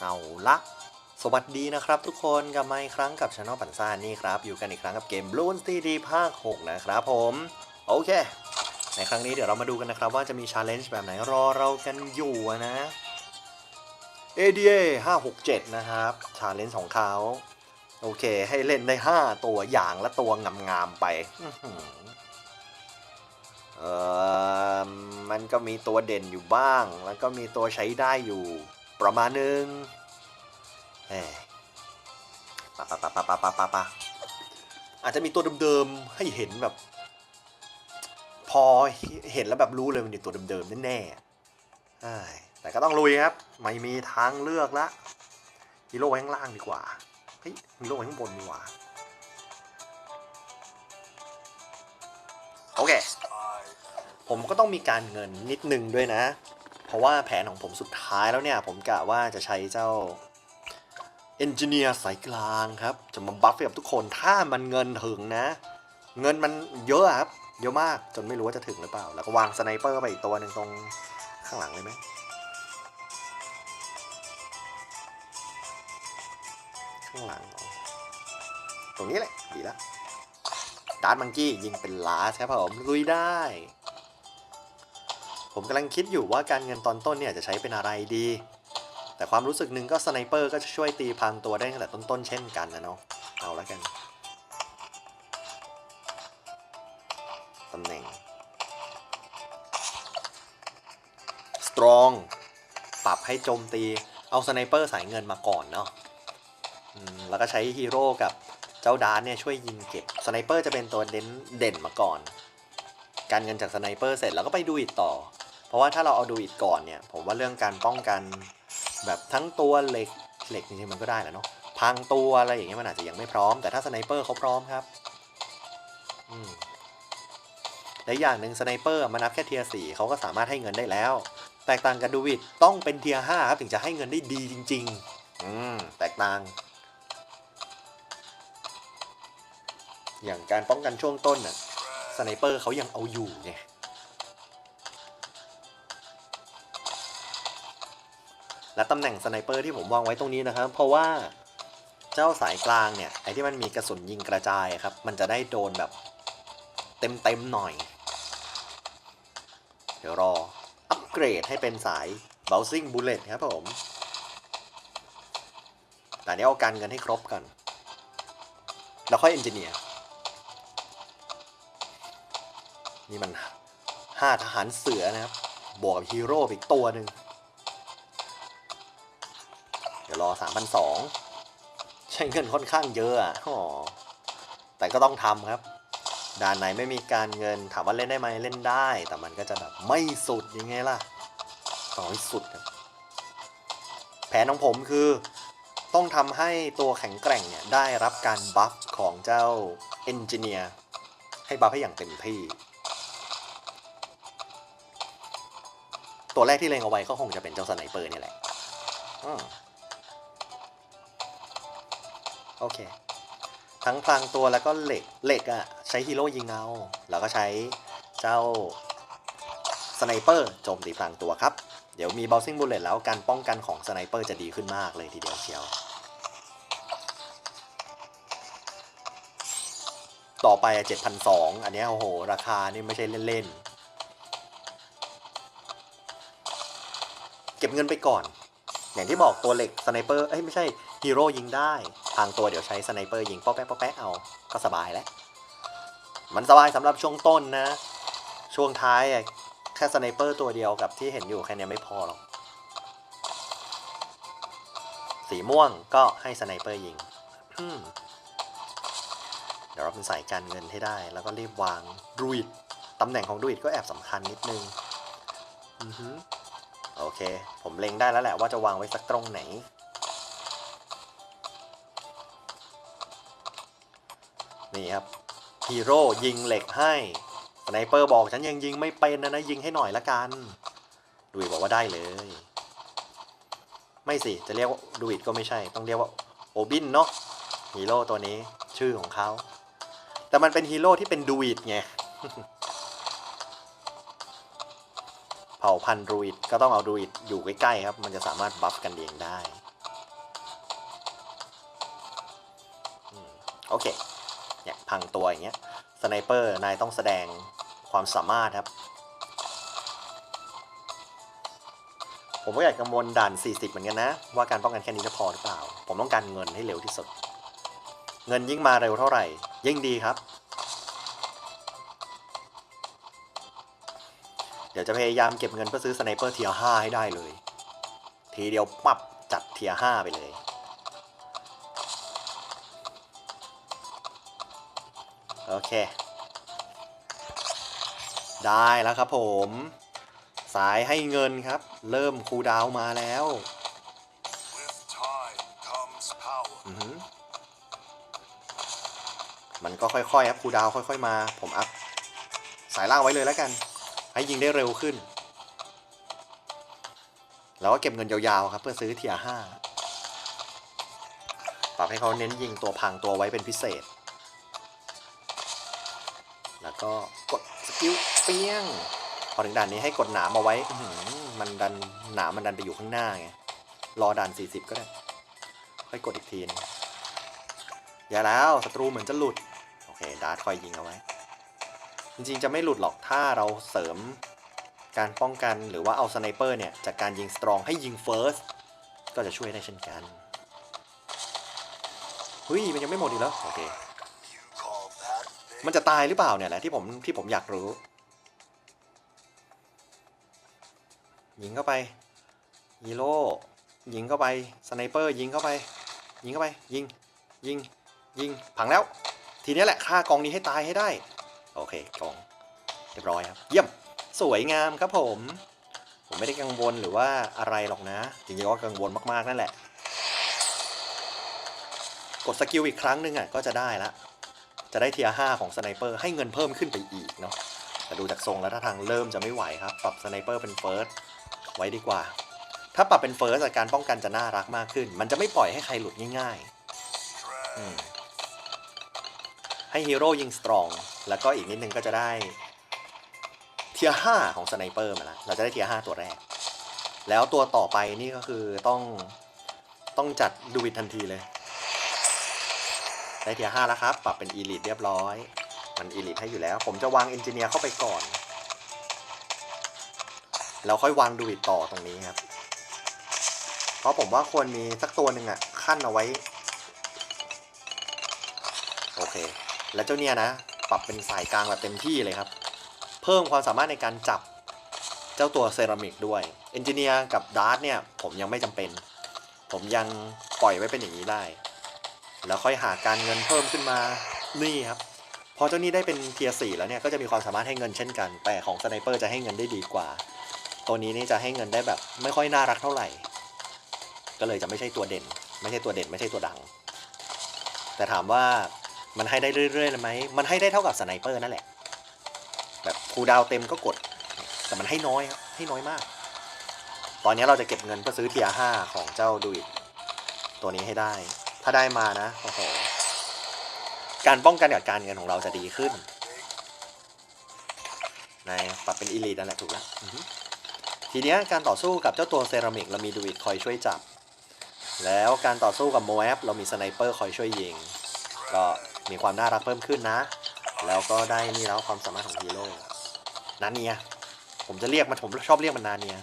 เอาละสวัสดีนะครับทุกคนกลับมาอีกครั้งกับช anel ปันซ่านี่ครับ อยู่กันอีกครั้งกับเกม Bloon CD ภาค 6 นะครับผม โอเค ในครั้งนี้เดี๋ยวเรามาดูกันนะครับว่าจะมี challenge แบบไหนรอเรากันอยู่อะนะ ADA 567 นะครับ challenge ของเขา โอเค ให้เล่นได้ 5 ตัวอย่างละตัวงามๆไปอื้อหือเออมันก็มีตัวเด่นอยู่บ้าง แล้วก็มีตัวใช้ได้อยู่ ประมาณนึงเอปะปะปะปะปะปะปะปะอาจจะมีตัวเดิมๆให้เห็นแบบ พอเห็นแล้วแบบรู้เลยมันเป็นตัวเดิมๆแน่ๆแต่ก็ต้องลุยครับ ไม่มีทางเลือกละฮีโร่ข้างล่างดีกว่า เฮ้ยฮีโร่ข้างบนดีกว่า โอเค ผมก็ต้องมีการเงินนิดนึงด้วยนะ เพราะว่าแผนของผมสุดท้ายแล้วเนี่ย ผมกะว่าจะใช้เจ้าเอนจิเนียร์สายกลางครับ จะมาบัฟให้กับทุกคนถ้ามันเงินถึงนะ เงินมันเยอะครับ เยอะมากจนไม่รู้ว่าจะถึงหรือเปล่า แล้วก็วางสไนเปอร์ไปอีกตัวหนึ่งตรงข้างหลังเลยไหมข้างหลัง ตรงนี้แหละ ดีแล้วดาร์ตมังกี้ยิงเป็นลาสครับผมลุยได้ ผมกำลังคิดอยู่ว่าการเงินตอนต้นเนี่ยจะใช้เป็นอะไรดี แต่ความรู้สึกหนึ่งก็สไนเปอร์ก็จะช่วยตีพังตัวได้ตั้งแต่ต้นๆเช่นกันนะเนาะเอาละกันตำแหน่ง strong ปรับให้โจมตีเอาสไนเปอร์สายเงินมาก่อนเนาะแล้วก็ใช้ฮีโร่กับเจ้าดาร์เนี่ยช่วยยิงเก็บสไนเปอร์จะเป็นตัวเด่นเด่นมาก่อน การเงินจากสไนเปอร์เสร็จแล้วก็ไปดูอิดต่อ เพราะว่าถ้าเราเอาดูอิดก่อนเนี่ยผมว่าเรื่องการป้องกันแบบทั้งตัวเหล็กเหล็กจริงๆมันก็ได้แหละเนาะพังตัวอะไรอย่างเงี้ยมันอาจจะยังไม่พร้อม แต่ถ้าสไนเปอร์เขาพร้อมครับอืมและอย่างหนึ่งสไนเปอร์มันนับแค่เทียร์สี่เขาก็สามารถให้เงินได้แล้ว แตกต่างกับดูวิดต้องเป็นเทียร์ห้าครับถึงจะให้เงินได้ดีจริง ๆ อืมแตกต่าง อย่างการป้องกันช่วงต้นน่ะสไนเปอร์เขายังเอาอยู่ไง และตำแหน่งสไนเปอร์ที่ผมวางไว้ตรงนี้นะครับ เพราะว่าเจ้าสายกลางเนี่ยไอ้ที่มันมีกระสุนยิงกระจายครับ มันจะได้โดนแบบเต็มๆหน่อย เดี๋ยวรอ อัปเกรดให้เป็นสาย bouncing bullet ครับผม แต่นี้เอาการเงินให้ครบก่อน แล้วค่อยเอนจิเนียร์ นี่มันห้าทหารเสือนะครับ บวกกับฮีโร่อีกตัวหนึ่ง อ3,200ใช้เงินค่อนข้างเยอะอะแต่ก็ต้องทำครับ ด่านไหนไม่มีการเงินถามว่าเล่นได้ไหมเล่นได้ แต่มันก็จะแบบไม่สุดยังไงล่ะต้องให้สุดครับแผนของผมคือต้องทำให้ตัวแข็งแกร่งเนี่ยได้รับการบัฟของเจ้าเอนจิเนียร์ให้บัฟให้อย่างเต็มที่ ตัวแรกที่เลงเอาไว้ก็คงจะเป็นเจ้าสไนเปอร์นี่แหละ โอเค ทั้งพลางตัวแล้วก็เหล็ก เหล็กอะใช้ฮีโร่ยิงเอาแล้วก็ใช้เจ้าสไนเปอร์โจมตีพลางตัวครับ เดี๋ยวมี bouncing bullet แล้วการป้องกันของสไนเปอร์จะดีขึ้นมากเลยทีเดียวเชียว ต่อไปอะ7,200อันนี้โอ้โห ราคานี่ไม่ใช่เล่นๆ เก็บเงินไปก่อน อย่างที่บอกตัวเหล็กสไนเปอร์เอ้ยไม่ใช่ฮีโร่ยิงได้ ทางตัวเดี๋ยวใช้สไนเปอร์ยิงป๊อแป๊กป๊อแป๊กเอาก็สบายแล้ว มันสบายสำหรับช่วงต้นนะ ช่วงท้ายอะแค่สไนเปอร์ตัวเดียวกับที่เห็นอยู่แค่นี้ไม่พอหรอก สีม่วงก็ให้สไนเปอร์ยิงเดี๋ยวเราเป็นสายการเงินให้ได้ แล้วก็รีบวางดูอิดตำแหน่งของดูอิดก็แอบสำคัญนิดนึงอือโอเค ผมเล็งได้แล้วแหละว่าจะวางไว้สักตรงไหน นี่ครับฮีโร่ยิงเหล็กให้ไนเปอร์บอกฉันยังยิงไม่เป็นนะนะยิงให้หน่อยละกันดูวิยบอกว่าได้เลย ไม่สิจะเรียกว่าดูวิยก็ไม่ใช่ ต้องเรียกว่าโอบินเนาะฮีโร่ตัวนี้ชื่อของเขา แต่มันเป็นฮีโร่ที่เป็นดูวิยไงเผ่าพันธุ์ดูวิดก็ต้องเอาดูวิดอยู่ใกล้ๆครับ มันจะสามารถบัฟกันเองได้โอเค พังตัวอย่างเงี้ยสไนเปอร์นายต้องแสดงความสามารถครับ ผมก็อยากกังวลด่าน 40 เหมือนกันนะ ว่าการป้องกันแค่นี้จะพอหรือเปล่า ผมต้องการเงินให้เร็วที่สุด เงินยิ่งมาเร็วเท่าไหร่ ยิ่งดีครับ เดี๋ยวจะพยายามเก็บเงินเพื่อซื้อสไนเปอร์เทียร์5ให้ได้เลย ทีเดียวปับจัดเทียร์5ไปเลย โอเค ได้แล้วครับผม สายให้เงินครับ เริ่มคูลดาวน์มาแล้ว With time comes power. อือหือมันก็ค่อยๆครับคูลดาวน์ค่อยๆมา ผมอัพสายล่างไว้เลยแล้วกัน ให้ยิงได้เร็วขึ้น แล้วก็เก็บเงินยาวๆครับ เพื่อซื้อเทียร์ห้าปรับให้เขาเน้นยิงตัวพังตัวไว้เป็นพิเศษแล้ว ก็กดสกิลเปี้ยง พอถึงด่านนี้ให้กดหนามเอาไว้อืมันดันหนามมันดันไปอยู่ข้างหน้าไง รอด่าน 40 ก็ได้ ค่อยกดอีกทีนอย่าแล้วศัตรูเหมือนจะหลุด โอเค ดาร์ทคอยยิงเอาไว้ จริงๆ จะไม่หลุดหรอกถ้าเราเสริมการป้องกันหรือว่าเอาสไนเปอร์เนี่ย จากการยิงสตรองให้ยิงเฟิร์สก็จะช่วยได้เช่นกันเฮ้ยมันยังไม่หมดอีกแล้ว โอเค มันจะตายหรือเปล่าเนี่ยแหละที่ผมที่ผมอยากรู้ ยิงเข้าไปฮีโร่ยิงเข้าไปสไนเปอร์ยิงเข้าไป ยิงเข้าไป ยิง ยิง ยิง ผังแล้ว ทีนี้แหละฆ่ากองนี้ให้ตายให้ได้ โอเคกองเรียบร้อยครับ เยี่ยม สวยงามครับผม ผมไม่ได้กังวลหรือว่าอะไรหรอกนะ จริงๆก็กังวลมากๆนั่นแหละ กดสกิลอีกครั้งหนึ่งอะก็จะได้ละ จะได้เทียร์5ของสไนเปอร์ให้เงินเพิ่มขึ้นไปอีกเนาะแต่ดูจากทรงแล้วถ้าทางเริ่มจะไม่ไหวครับ ปรับสไนเปอร์เป็นเฟิร์สไว้ดีกว่า ถ้าปรับเป็นเฟิร์สการป้องกันจะน่ารักมากขึ้น มันจะไม่ปล่อยให้ใครหลุดง่ายๆ ให้ฮีโร่ยิงสตรอง แล้วก็อีกนิดนึงก็จะได้เทียร์5ของสไนเปอร์มาแล้วเราจะได้เทียร์5ตัวแรก แล้วตัวต่อไปนี่ก็คือต้องต้องจัดดูวิดทันทีเลย ได้เทียร์ห้าแล้วครับ ปรับเป็นอีลิทเรียบร้อย มันอีลิทให้อยู่แล้ว ผมจะวางเอนจิเนียร์เข้าไปก่อน แล้วค่อยวางดูอิตต่อตรงนี้ครับ เพราะผมว่าควรมีสักตัวหนึ่งอะขั้นเอาไว้ โอเค แล้วเจ้าเนี่ยนะ ปรับเป็นสายกลางแบบเต็มที่เลยครับ เพิ่มความสามารถในการจับเจ้าตัวเซรามิกด้วยเอนจิเนียร์กับดาร์ตเนี่ย ผมยังไม่จำเป็น ผมยังปล่อยไว้เป็นอย่างนี้ได้ แล้วค่อยหาการเงินเพิ่มขึ้นมานี่ครับพอเจ้านี้ได้เป็นเทียร์สี่แล้วเนี่ยก็จะมีความสามารถให้เงินเช่นกัน แต่ของสไนเปอร์จะให้เงินได้ดีกว่า ตัวนี้นี่จะให้เงินได้แบบไม่ค่อยน่ารักเท่าไหร่ ก็เลยจะไม่ใช่ตัวเด่น ไม่ใช่ตัวเด่นไม่ใช่ตัวดัง แต่ถามว่ามันให้ได้เรื่อยๆเลยไหมมันให้ได้เท่ากับสไนเปอร์นั่นแหละ แบบคูดาวเต็มก็กด แต่มันให้น้อยครับให้น้อยมาก ตอนนี้เราจะเก็บเงินเพื่อซื้อเทียร์ห้าของเจ้าดูอิตัวนี้ให้ได้ ถ้าได้มานะโอ้โหการป้องกันกับการเงินของเราจะดีขึ้นนายปรับเป็นอีลีนั่นแหละถูกแล้วทีนี้การต่อสู้กับเจ้าตัวเซรามิกเรามีดูอิดคอยช่วยจับ แล้วการต่อสู้กับโมแอฟเรามีสไนเปอร์คอยช่วยยิง ก็มีความน่ารักเพิ่มขึ้นนะ แล้วก็ได้นี่แล้วความสามารถของฮีโร่นาเนียผมจะเรียกมันผมชอบเรียกมันนาเนีย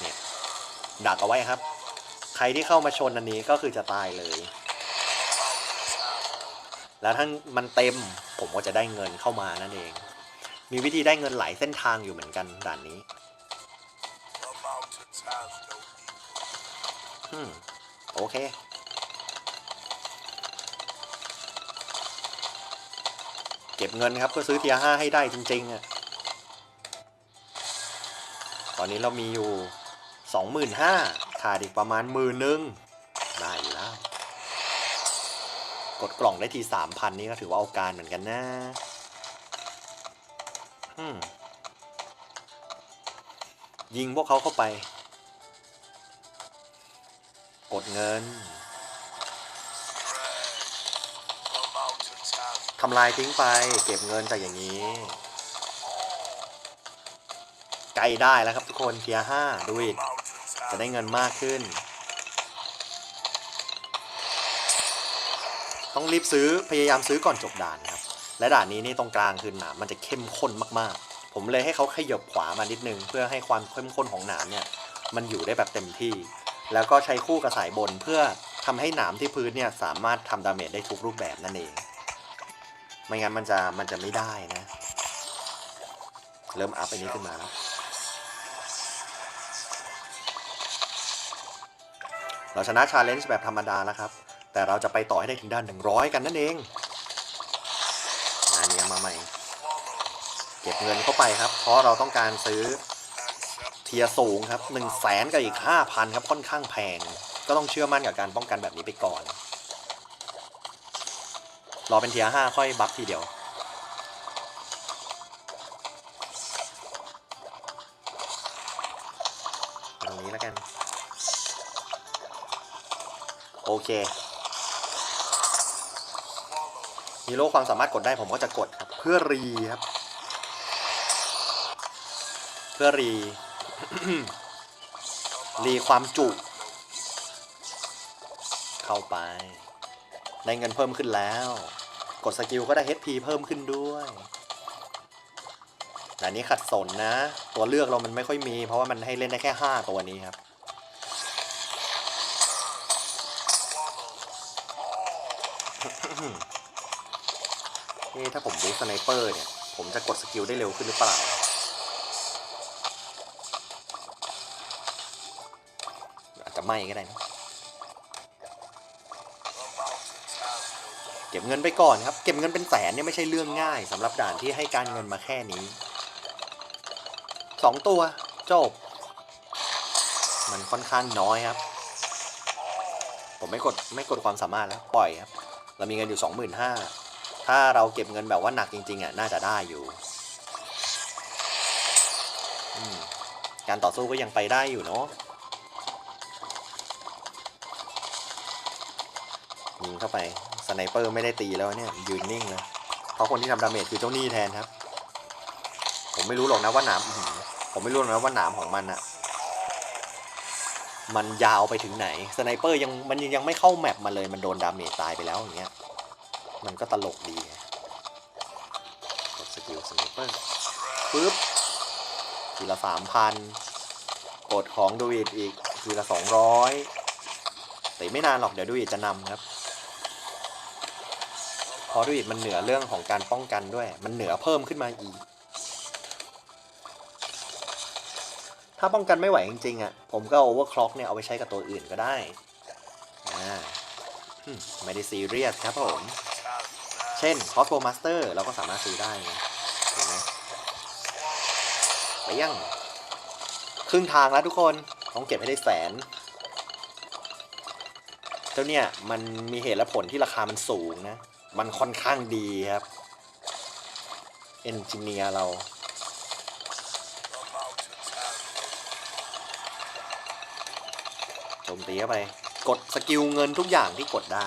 เนี่ยดักเอาไว้ครับ ใครที่เข้ามาชนอันนี้ก็คือจะตายเลย แล้วถ้ามันเต็มผมก็จะได้เงินเข้ามานั่นเอง มีวิธีได้เงินหลายเส้นทางอยู่เหมือนกันด่านนี้อืมโอเคเก็บเงินครับเพื่อซื้อเทียห้าให้ได้จริงๆอะตอนนี้เรามีอยู่สองหมื่นห้า ขาดอีกประมาณหมื่นนึงได้แล้ว กดกล่องได้ทีสามพันนี่ก็ถือว่าเอาการเหมือนกันนะอืมยิงพวกเขาเข้าไป กดเงินทำลายทิ้งไป เก็บเงินจากอย่างนี้ไกล้ได้แล้วครับทุกคนเทียห้าดูอีก จะได้เงินมากขึ้น ต้องรีบซื้อพยายามซื้อก่อนจบด่านครับ และด่านนี้นี่ตรงกลางคือหนามมันจะเข้มข้นมากๆ ผมเลยให้เขาขยบขวามานิดนึง เพื่อให้ความเข้มข้นของหนามเนี่ยมันอยู่ได้แบบเต็มที่ แล้วก็ใช้คู่กับสายบนเพื่อทำให้หนามที่พื้นเนี่ยสามารถทำดาเมจได้ทุกรูปแบบนั่นเอง ไม่งั้นมันจะมันจะไม่ได้นะ เริ่มอัพอันนี้ขึ้นมาแล้ว เราชนะชาเลนจ์แบบธรรมดาแล้วครับ แต่เราจะไปต่อให้ได้ถึงด้าน 100 กันนั่นเองงานนี้มาใหม่ เก็บเงินเข้าไปครับ เพราะเราต้องการซื้อเทียสูงครับ1นึ่งแสนกับอีก 5,000 ครับค่อนข้างแพง ก็ต้องเชื่อมั่นกับการป้องกันแบบนี้ไปก่อน รอเป็นเทียห้าค่อยบัฟทีเดียว โอเคฮีโร่ความสามารถกดได้ผมก็จะกดครับ เพื่อรีครับ เพื่อรี รีความจุ เข้าไป ได้เงินเพิ่มขึ้นแล้ว กดสกิลก็ได้ HP เพิ่มขึ้นด้วยแต่อันนี้ขัดสนนะ ตัวเลือกเรามันไม่ค่อยมี เพราะว่ามันให้เล่นได้แค่ 5 ตัวนี้ครับ นี่ถ้าผมบูสต์สไนเปอร์เนี่ย ผมจะกดสกิลได้เร็วขึ้นหรือเปล่า อาจจะไม่ก็ได้นะ เก็บเงินไปก่อนครับ เก็บเงินเป็นแสนเนี่ยไม่ใช่เรื่องง่ายสำหรับด่านที่ให้การเงินมาแค่นี้ สองตัว จบ มันค่อนข้างน้อยครับ ผมไม่กดไม่กดความสามารถแล้ว ปล่อยครับ เรามีเงินอยู่สองหมื่นห้าถ้าเราเก็บเงินแบบว่าหนักจริงๆอะน่าจะได้อยู่ การต่อสู้ก็ยังไปได้อยู่เนาะยิงเข้าไปสไนเปอร์ไม่ได้ตีแล้วเนี่ยยืนนิ่งเลยเพราะคนที่ทำดาเมจคือเจ้าหนี้แทนครับ ผมไม่รู้หรอกนะว่าหนามผมไม่รู้นะว่าหนามของมันอะ มันยาวไปถึงไหนสไนเปอร์ยังมันยังไม่เข้าแมปมาเลยมันโดนดาเมจตายไปแล้วอย่างเงี้ยมันก็ตลกดีกดสกิลสไนเปอร์ปึ๊บทีละสามพันกดของดูอิดอีกทีละสองร้อยแต่ไม่นานหรอกเดี๋ยวดูอิดจะนำครับเพราะดูอิดมันเหนือเรื่องของการป้องกันด้วย มันเหนือเพิ่มขึ้นมาอีก ถ้าป้องกันไม่ไหวจริงๆอะผมก็โอเวอร์คล็อกเนี่ยเอาไปใช้กับตัวอื่นก็ได้อ่าไม่ได้ซีเรียสครับผม เช่น Crossbow Master เราก็สามารถซื้อได้ไงเห็นไหมไปยังครึ่งทางแล้วทุกคนต้องเก็บให้ได้แสนเจ้าเนี่ยมันมีเหตุและผลที่ราคามันสูงนะ มันค่อนข้างดีครับ เอนจิเนียร์เรา โจ มตีเข้าไป กดสกิลเงินทุกอย่างที่กดได้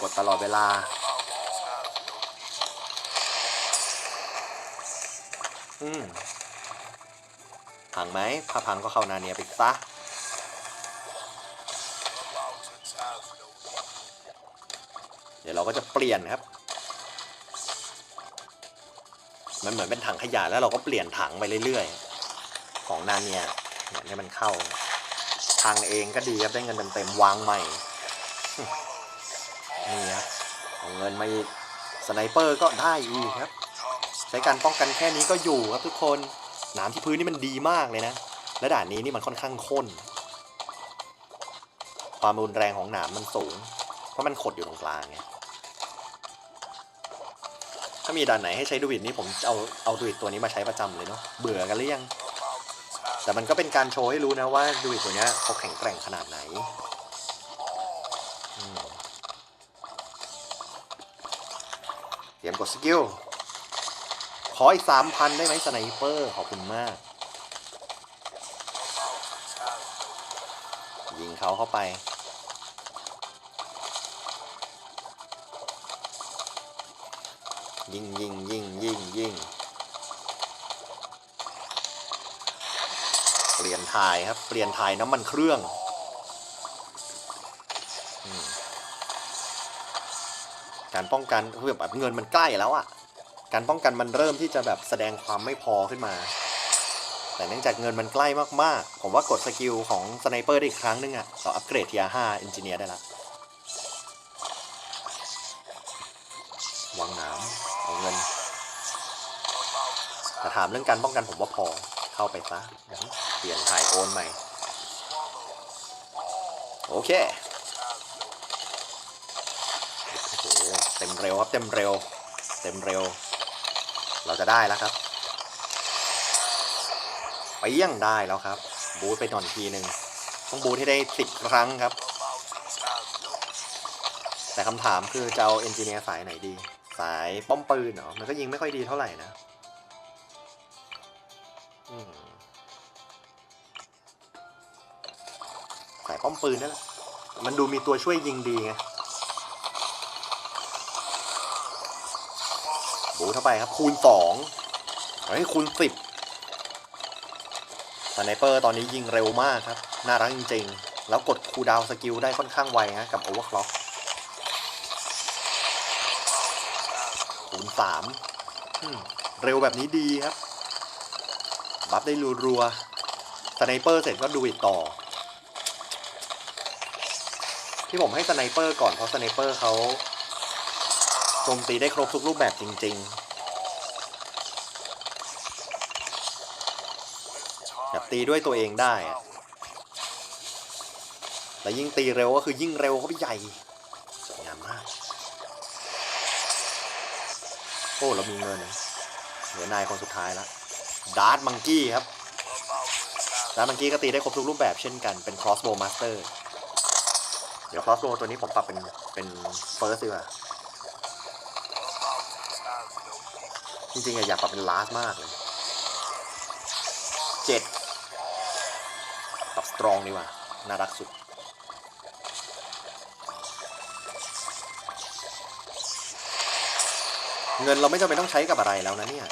กดตลอดเวลาอืมพังไหมถ้าพังก็เข้านาเนียไปซะเดี๋ยวเราก็จะเปลี่ยนครับ มันเหมือนเป็นถังขยะแล้วเราก็เปลี่ยนถังไปเรื่อยๆ ของนาเนีย เนี่ยให้มันเข้าพังเองก็ดีครับได้เงินเต็มๆวางใหม่นี่ครับเอาเงินมาอีกสไนเปอร์ก็ได้อีกครับ ใช้การป้องกันแค่นี้ก็อยู่ครับทุกคนหนามที่พื้นนี่มันดีมากเลยนะ และด่านนี้นี่มันค่อนข้างข้น ความรุนแรงของหนามมันสูง เพราะมันขดอยู่ตรงกลางไงถ้ามีด่านไหนให้ใช้ดูวิดนี่ผมเอาเอาดูวิดตัวนี้มาใช้ประจำเลยเนาะเบื่อกันหรือยัง แต่มันก็เป็นการโชว์ให้รู้นะว่าดูวิดตัวเนี้ยเขาแข็งแกร่งขนาดไหนเตรียมกดสกิล ขออีกสามพันได้ไหมสไนเปอร์ ขอบคุณมาก ยิงเขาเข้าไป ยิงยิงยิงยิงยิง เปลี่ยนถ่ายครับ เปลี่ยนถ่ายน้ำมันเครื่องอการป้องกันคือแบบเงินมันใกล้แล้วอะการป้องกันมันเริ่มที่จะแบบแสดงความไม่พอขึ้นมา แต่เนื่องจากเงินมันใกล้มากๆ ผมว่ากดสกิลของสไนเปอร์ได้อีกครั้งหนึงอะเราอัปเกรดทีอาห้าเอนจิเนียร์ได้ละวางน้ำเอาเงินแต่ถามเรื่องการป้องกันผมว่าพอเข้าไปซะ ลี่ยนถ่ายโอนใหม่ โอเคเต็มเร็วครับเต็มเร็ว เต็มเร็ว เราจะได้แล้วครับไปยังได้แล้วครับ บูทไปหน่อนทีหนึ่งต้องบูทให้ได้สิบครั้งครับ แต่คำถามคือจะเอาเอนจิเนียร์สายไหนดี สายป้อมปืนเหรอ มันก็ยิงไม่ค่อยดีเท่าไหร่นะ ปืนนั่นแหละมันดูมีตัวช่วยยิงดีไงบูเข้าไปครับ คูณสองเฮ้ยคูณสิบสไนเปอร์ตอนนี้ยิงเร็วมากครับ น่ารักจริงๆ แล้วกดคูดาวสกิลได้ค่อนข้างไวนะกับโอเวอร์คล็อกคูณสามอืมเร็วแบบนี้ดีครับ บัฟได้รัวๆสไนเปอร์เสร็จก็ดูอีกต่อ ที่ผมให้สไนเปอร์ก่อนเพราะสไนเปอร์เขาโจมตีได้ครบทุกรูปแบบจริง ๆ แบบตีด้วยตัวเองได้ แต่ยิ่งตีเร็วก็คือยิ่งเร็วเขาไปใหญ่สวยงามมาก โอ้เรามีเงินเหลือนายคนสุดท้ายแล้วดาร์ m มังกี้ครับดาร์ m มังกี้ก็ตีได้ครบทุกรูปแบบเช่นกันเป็น crossbow master เดี๋ยว crossbow ตัวนี้ผมปรับเป็นเป็น first ดีกว่าจริงๆอยากปรับเป็น last มากเลยเจ็ดปรับ strong ดีกว่าน่ารักสุดเงินเราไม่จำเป็นต้องใช้กับอะไรแล้วนะเนี่ย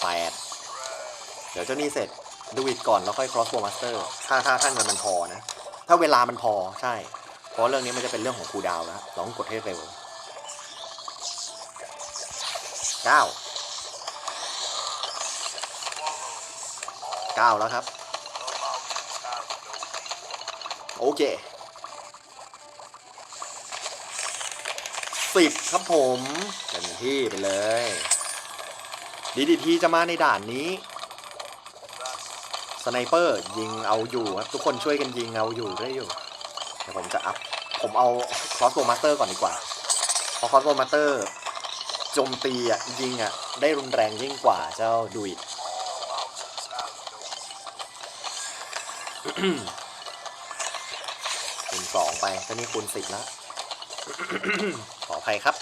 แปดเดี๋ยวเจ้านี่เสร็จดูอิดก่อนแล้วค่อย crossbow master ถ้าถ้าถ้าเงินมันพอนะ ถ้าเวลามันพอใช่ เพราะเรื่องนี้มันจะเป็นเรื่องของครูดาวน์แล้วเราต้องกดให้เร็วเก้าเก้าแล้วครับ โอเคสิบครับผมเต็มที่ไปเลยดีดีทีจะมาในด่านนี้ สไนเปอร์ยิงเอาอยู่ครับทุกคนช่วยกันยิงเอาอยู่ได้อยู่เดี๋ยวผมจะอัพผมเอาคอสโบมาสเตอร์ก่อนดีกว่าเพราะคอสโบมาสเตอร์โจมตีอะยิงอะได้รุนแรงยิ่งกว่าเจ้าดูอิดคูณสองไปตอนนี้คูณสิบแล้วขออภัยครับ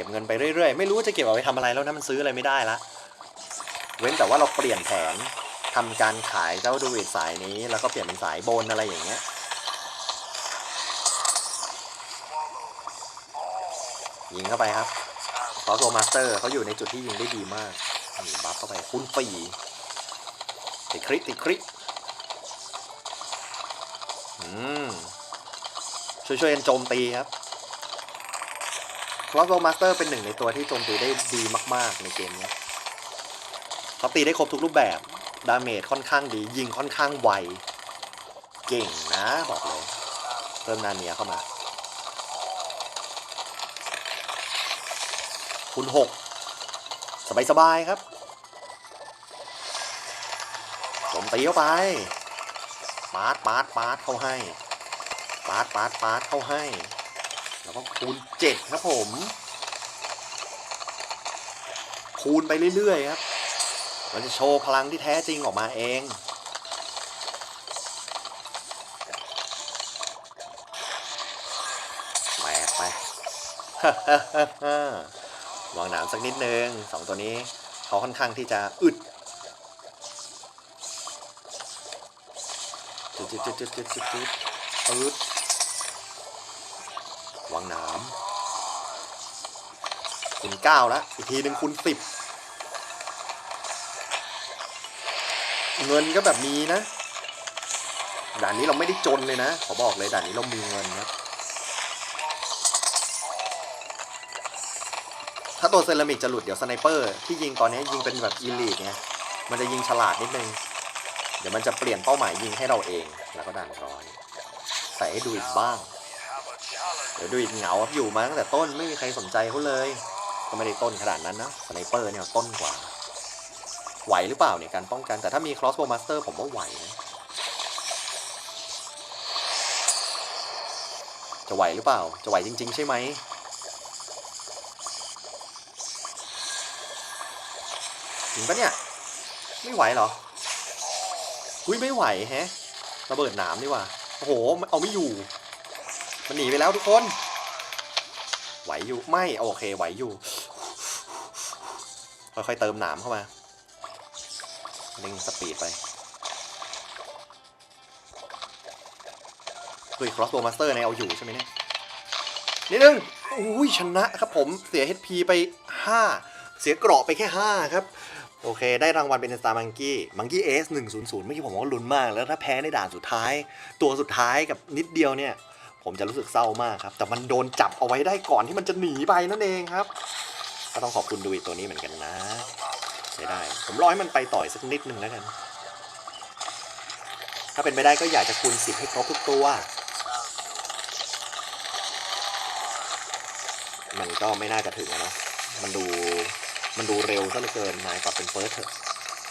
ก็บเงินไปเรื่อยๆ ไม่รู้ว่าจะเก็บเอาไปทำอะไรแล้วนะมันซื้ออะไรไม่ได้ละ เว้นแต่ว่าเราเปลี่ยนแผนทำการขายเจ้าดูวิดสายนี้ แล้วก็เปลี่ยนเป็นสายโบนอะไรอย่างเงี้ยยิงเข้าไปครับคอสโซมาสเตอร์เขาอยู่ในจุดที่ยิงได้ดีมากนี่บัฟเข้าไปคูณสี่ติดคริติดคริอืมช่วยๆกันโจมตีครับ คลอสโ w มาสเตอร์เป็นหนึ่งในตัวที่โจมตีได้ดีมาก ๆ ในเกมนี้เขาตีได้ครบทุกรูปแบบ ดาเมจค่อนข้างดี ยิงค่อนข้างไว เก่งนะบอกเลย เพิ่มนาเนียเข้ามา คุณหกสบายๆครับโจมตีเข้าไป ปาดปาดปาดเข้าให้ ปาดปาดปาดเข้าให้ แล้วก็คูณเจ็ดครับผม คูณไปเรื่อยๆครับ มันจะโชว์พลังที่แท้จริงออกมาเองแหวกไปวางหนามสักนิดนึงสองตัวนี้เขาค่อนข้างที่จะอึดจุดจุดจุดจุดจุดจุดจุดอึดวางหนามคุณ เก้าแล้ว อีกทีหนึ่งคุณสิบเงินก็แบบมีนะ ด่านนี้เราไม่ได้จนเลยนะ ขอบอกเลยด่านนี้เรามีเงินครับถ้าตัวเซรามิกจะหลุดเดี๋ยวสไนเปอร์ที่ยิงตอนนี้ยิงเป็นแบบอีลีทไงมันจะยิงฉลาดนิดนึง เดี๋ยวมันจะเปลี่ยนเป้าหมายยิงให้เราเอง แล้วก็ด่านร้อยใส่ให้ดูอีกบ้าง เดี๋ยวดูอีกเหงาครับอยู่มาตั้งแต่ต้นไม่มีใครสนใจเขาเลย ก็ไม่ได้ต้นขนาดนั้นนะสไนเปอร์เนี่ยต้นกว่า ไหวหรือเปล่าเนี่ยการป้องกัน แต่ถ้ามี crossbow master ผมว่าไหวนะจะไหวหรือเปล่า จะไหวจริง ๆ ใช่ไหมจริงปะเนี่ย ไม่ไหวเหรออุ้ยไม่ไหวแฮะระเบิดหนามดีกว่าโอ้โหเอาไม่อยู่ มันหนีไปแล้วทุกคน ไหวอยู่ไม่ โอเค ไหวอยู่ ค่อยๆเติมหนามเข้ามาเร่งสปีดไปเฮ้ย crossbow master ในเอาอยู่ใช่ไหมเนี่ยนิดนึงอุ้ยชนะครับผมเสีย HP ไป 5 เสียเกราะไปแค่ 5 ครับ โอเค ได้รางวัลเป็น Star Monkey Monkey S 100เมื่อกี้ผมว่าลุ้นมาก แล้วถ้าแพ้ในด่านสุดท้าย ตัวสุดท้ายกับนิดเดียวเนี่ย ผมจะรู้สึกเศร้ามากครับ แต่มันโดนจับเอาไว้ได้ก่อนที่มันจะหนีไปนั่นเองครับ ก็ต้องขอบคุณดูอีตัวนี้เหมือนกันนะใช้ได้ ผมรอให้มันไปต่อยสักนิดนึงแล้วกัน ถ้าเป็นไปได้ก็อยากจะคูณ10ให้ครบทุกตัว มันก็ไม่น่าจะถึงนะ มันดูมันดูเร็วซะเหลือเกินนายปรับเป็นเฟิร์สเถอะ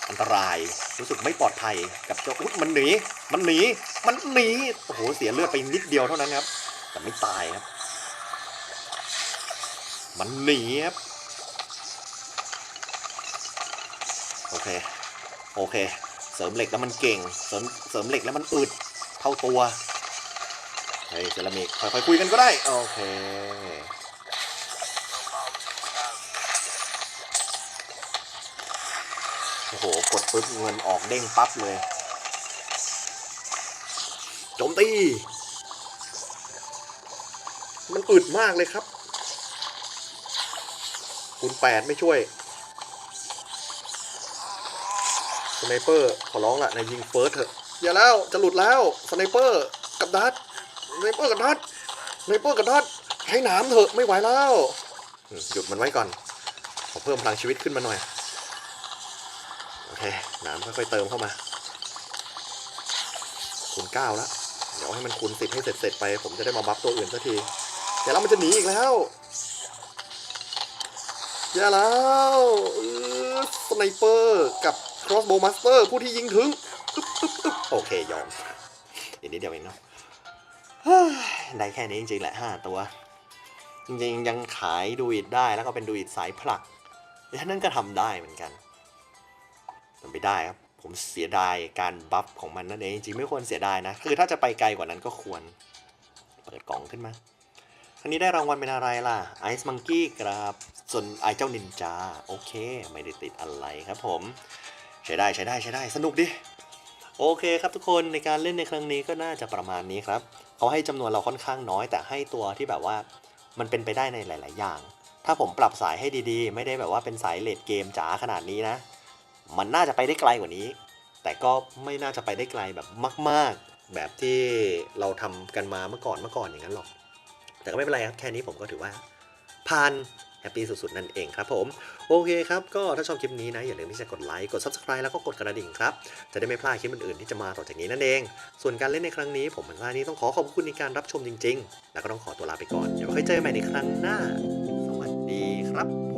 อันตรายรู้สึกไม่ปลอดภัยกับเจ้าอุ๊ยมันหนี มันหนี มันหนี โอ้โห เสียเลือดไปนิดเดียวเท่านั้นครับ แต่ไม่ตายครับ มันหนีครับ โอ เคโอเค เสริมเหล็กแล้วมันเก่ง เสริมเสริมเหล็กแล้วมันอึดเท่าตัวเฮ้ยเซรามิกค่อยๆคุยกันก็ได้ โอเคโอ้โห กดปุ๊บเงินออกเด้งปั๊บเลยโจมตี มันอึดมากเลยครับ คุณแปดไม่ช่วย ไนเปอร์ขอร้องละนายยิงเฟิร์สเถอะอย่าแล้วจะหลุดแล้วสไนเปอร์กับดัดสไนเปอร์กับดัดสไนเปอร์กับดัดใช้หนามเถอะไม่ไหวแล้วอืมหยุดมันไว้ก่อนขอเพิ่มพลังชีวิตขึ้นมาหน่อยโอเคหนามค่อยๆเติมเข้ามาคูณเก้าแล้วเดี๋ยวให้มันคูณสิบให้เสร็จๆไป ผมจะได้มาบัฟตัวอื่นสักทีเดี๋ยวแล้วมันจะหนีอีกแล้วอย่าแล้วอื้อสไนเปอร์กับ crossbow master ผู้ที่ยิงถึงโอเคยอมอีกนิดเดียวเองเนาะได้แค่นี้จริงๆแหละห้าตัว จริงๆ ยังขายดูอิดได้แล้วก็เป็นดูอิดสายผลักฉะนั้นก็ทำได้เหมือนกันทำไม่ได้ครับ ผมเสียดายการบัฟของมันนั่นเอง จริงไม่ควรเสียดายนะ คือถ้าจะไปไกลกว่านั้นก็ควร เปิดกล่องขึ้นมาครั้นี้ได้รางวัลเป็นอะไรล่ะไอซ์มังกี้ครับ ส่วนไอเจ้านินจา โอเค ไม่ได้ติดอะไรครับผม ช้ได้ใช้ได้ใช้ได้สนุกดิโอเคครับทุกคนในการเล่นในครั้งนี้ก็น่าจะประมาณนี้ครับเขาให้จำนวนเราค่อนข้างน้อย แต่ให้ตัวที่แบบว่ามันเป็นไปได้ในหลาย ๆ อย่าง ถ้าผมปรับสายให้ดีๆ ไม่ได้แบบว่าเป็นสายเลดเกมจ๋าขนาดนี้นะ มันน่าจะไปได้ไกลกว่านี้ แต่ก็ไม่น่าจะไปได้ไกลแบบมาก ๆ แบบที่เราทำกันมาเมื่อก่อนเมื่อก่อนอย่างนั้นหรอก แต่ก็ไม่เป็นไรครับแค่นี้ผมก็ถือว่าผ่าน แฮปปี้สุดๆ นั่นเองครับผม โอเคครับ ก็ถ้าชอบคลิปนี้นะ อย่าลืมที่จะกดไลค์ กด Subscribe แล้วก็กดกระดิ่งครับ จะได้ไม่พลาดคลิปอื่นๆ ที่จะมาต่อจากนี้นั่นเอง ส่วนการเล่นในครั้งนี้ ผมมันล่านี้ต้องขอขอบคุณในการรับชมจริง ๆ แล้วก็ต้องขอตัวลาไปก่อนเดี๋ยวค่อยเจอกันใหม่ในครั้งหน้า สวัสดีครับ